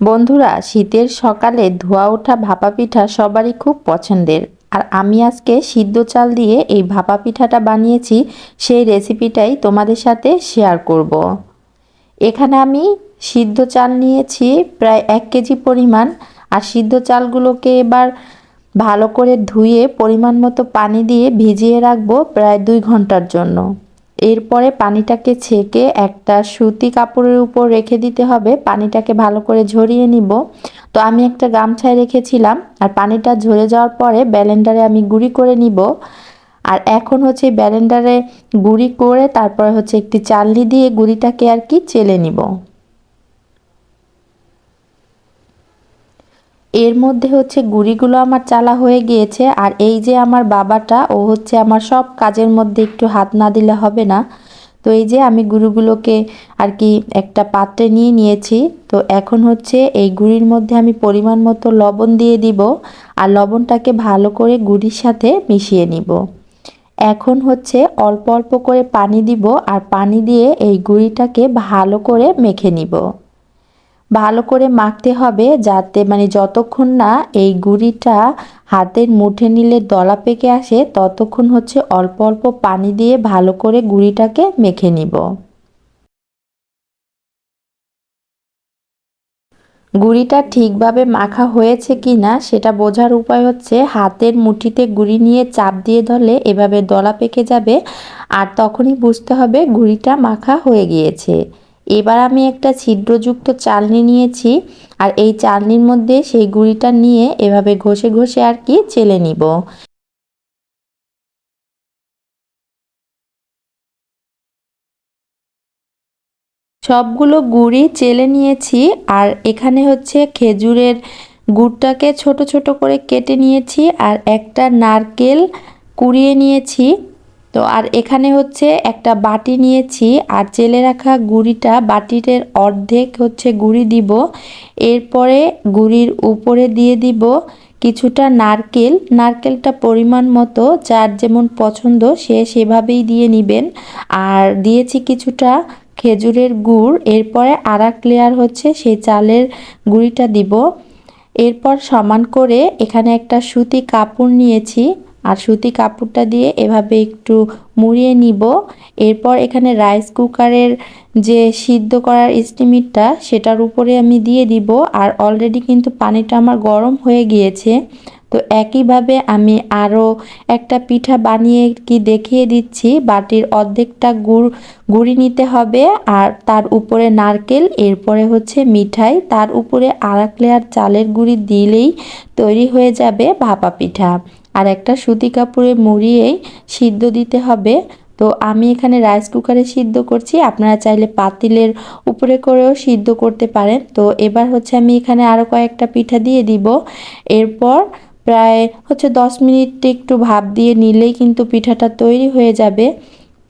বন্ধুরা, শীতের সকালে ধোয়া ওঠা ভাপা পিঠা সবারই খুব পছন্দের। আর আমি আজকে সিদ্ধ চাল দিয়ে এই ভাপা পিঠাটা বানিয়েছি, সেই রেসিপিটাই তোমাদের সাথে শেয়ার করব। এখানে আমি সিদ্ধ চাল নিয়েছি প্রায় এক কেজি পরিমাণ। আর সিদ্ধ চালগুলোকে এবার ভালো করে ধুয়ে পরিমাণ মতো পানি দিয়ে ভিজিয়ে রাখব প্রায় দুই ঘণ্টার জন্য। এরপরে পানিটাকে ছেঁকে একটা সুতি কাপড়ের উপর রেখে দিতে হবে। পানিটাকে ভালো করে ঝরিয়ে নিব। তো আমি একটা গামছায় রেখেছিলাম আর পানিটা ঝরে যাওয়ার পরে ব্যালেন্ডারে আমি গুঁড়ি করে নিব। আর এখন হচ্ছে ব্যালেন্ডারে গুঁড়ি করে তারপরে হচ্ছে একটি চালনি দিয়ে গুঁড়িটাকে আর কি চেলে নিব। এর মধ্যে হচ্ছে গুড়িগুলো আমার চালা হয়ে গিয়েছে, আর এই যে আমার বাবাটা, ও হচ্ছে আমার সব কাজের মধ্যে একটু হাত না দিলে হবে না। তো এই যে আমি গুঁড়িগুলোকে আর কি একটা পাত্রে নিয়ে নিয়েছি। তো এখন হচ্ছে এই গুড়ির মধ্যে আমি পরিমাণ মতো লবণ দিয়ে দিব, আর লবণটাকে ভালো করে গুড়ির সাথে মিশিয়ে নিব। এখন হচ্ছে অল্প অল্প করে পানি দিব, আর পানি দিয়ে এই গুঁড়িটাকে ভালো করে মেখে নিব। ভালো করে মাখতে হবে যাতে মানে যতক্ষণ না এই গুঁড়িটা হাতের মুঠে নিলে দলা পেকে আসে, ততক্ষণ হচ্ছে অল্প অল্প পানি দিয়ে ভালো করে গুঁড়িটাকে মেখে নিব। গুড়িটা ঠিকভাবে মাখা হয়েছে কি না সেটা বোঝার উপায় হচ্ছে হাতের মুঠিতে গুঁড়ি নিয়ে চাপ দিয়ে ধরলে এভাবে দলা পেকে যাবে, আর তখনই বুঝতে হবে গুঁড়িটা মাখা হয়ে গিয়েছে। এবার আমি একটা ছিদ্রযুক্ত চালনি নিয়েছি আর এই চালনির মধ্যে সেই গুঁড়িটা নিয়ে এভাবে ঘষে ঘষে আর কি চেলে নিব। সবগুলো গুড়ি চেলে নিয়েছি আর এখানে হচ্ছে খেজুরের গুড়টাকে ছোট ছোট করে কেটে নিয়েছি আর একটা নারকেল কুড়িয়ে নিয়েছি। তো আর এখানে হচ্ছে একটা বাটি নিয়েছি আর চেলে রাখা গুড়িটা বাটির অর্ধেক হচ্ছে গুড়ি দিব। এরপরে গুড়ির উপরে দিয়ে দিব কিছুটা নারকেল। নারকেলটা পরিমাণ মতো, যার যেমন পছন্দ সে সেভাবেই দিয়ে নেবেন। আর দিয়েছি কিছুটা খেজুরের গুড়, এরপরে আর এক লেয়ার হচ্ছে সেই চালের গুঁড়িটা দিব। এরপর সমান করে এখানে একটা সুতি কাপড় নিয়েছি। আর সুতি কাপড়টা দিয়ে এভাবে একটু মুড়িয়ে নিব। এরপর এখানে রাইস কুকারের যে সিদ্ধ করার স্টিমিটটা, সেটার উপরে আমি দিয়ে দিব। আর অলরেডি কিন্তু পানিটা আমার গরম হয়ে গিয়েছে। তো একইভাবে আমি আরও একটা পিঠা বানিয়ে কি দেখিয়ে দিচ্ছি। বাটির অর্ধেকটা গুড়, গুড়ি নিতে হবে। আর তার উপরে নারকেল, এরপরে হচ্ছে মিঠাই। তার উপরে আর এক লেয়ার চালের গুঁড়ি দিলেই তৈরি হয়ে যাবে ভাপা পিঠা। আর একটা সুতি কাপড়ে মুড়িয়েই সিদ্ধ দিতে হবে। তো আমি এখানে রাইস কুকারে সিদ্ধ করছি। আপনারা চাইলে পাতিলের উপরে করেও সিদ্ধ করতে পারেন। তো এবার হচ্ছে আমি এখানে আরও কয়েকটা পিঠা দিয়ে দিব। এরপর প্রায় হচ্ছে দশ মিনিট একটু ভাপ দিয়ে নিলেই কিন্তু পিঠাটা তৈরি হয়ে যাবে।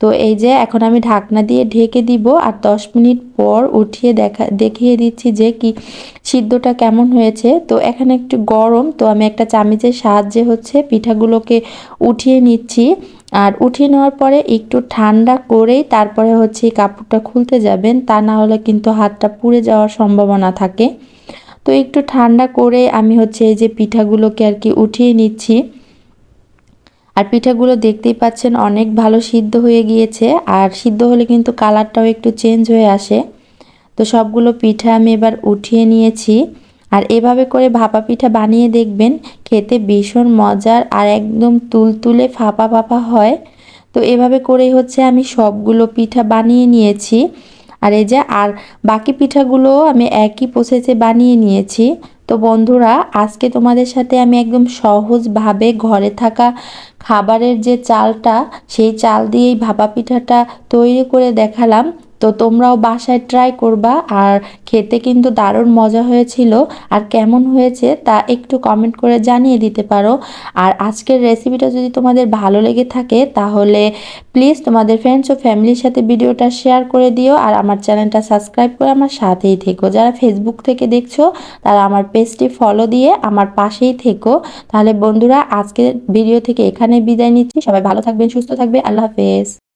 তো এই যে এখন আমি ঢাকনা দিয়ে ঢেকে দিব আর দশ মিনিট পর উঠিয়ে দেখা, দেখিয়ে দিচ্ছি যে কি সিদ্ধটা কেমন হয়েছে। তো এখানে একটু গরম, তো আমি একটা চামিচের সাহায্যে হচ্ছে পিঠাগুলোকে উঠিয়ে নিচ্ছি। আর উঠিয়ে নেওয়ার পরে একটু ঠান্ডা করেই তারপরে হচ্ছে কাপড়টা খুলতে যাবেন, তা না হলে কিন্তু হাতটা পুড়ে যাওয়ার সম্ভাবনা থাকে। তো একটু ঠান্ডা করে আমি হচ্ছে এই যে পিঠাগুলোকে আর কি উঠিয়ে নিচ্ছি। আর পিঠাগুলো দেখতেই পাচ্ছেন অনেক ভালো সিদ্ধ হয়ে গিয়েছে, আর সিদ্ধ হলে কিন্তু কালারটাও একটু চেঞ্জ হয়ে আসে। তো সবগুলো পিঠা আমি এবার উঠিয়ে নিয়েছি, আর এভাবে করে ভাপা পিঠা বানিয়ে দেখবেন, খেতে ভীষণ মজার আর একদম তুলতুলে ফাঁপা ফাঁপা হয়। তো এভাবে করেই হচ্ছে আমি সবগুলো পিঠা বানিয়ে নিয়েছি। আর এই যে, আর বাকি পিঠাগুলো আমি একই প্রসেসে বানিয়ে নিয়েছি। তো বন্ধুরা, আজকে তোমাদের সাথে আমি একদম সহজভাবে ঘরে থাকা খাবারের যে চালটা, সেই চাল দিয়েই ভাপা পিঠাটা তৈরি করে দেখালাম। তো তোমরাও বাসায় ট্রাই করবা। আর খেতে কিন্তু দারুণ মজা হয়েছিল। আর কেমন হয়েছে তা একটু কমেন্ট করে জানিয়ে দিতে পারো। আর আজকের রেসিপিটা যদি তোমাদের ভালো লেগে থাকে, তাহলে প্লিজ তোমাদের ফ্রেন্ডস ও ফ্যামিলির সাথে ভিডিওটা শেয়ার করে দিও। আর আমার চ্যানেলটা সাবস্ক্রাইব করে আমার সাথেই থেকো। যারা ফেসবুক থেকে দেখছ, তারা আমার পেজটি ফলো দিয়ে আমার পাশেই থেকো। তাহলে বন্ধুরা, আজকের ভিডিও থেকে এখানে বিদায় নিচ্ছি। সবাই ভালো থাকবেন, সুস্থ থাকবে আল্লাহ হাফেজ।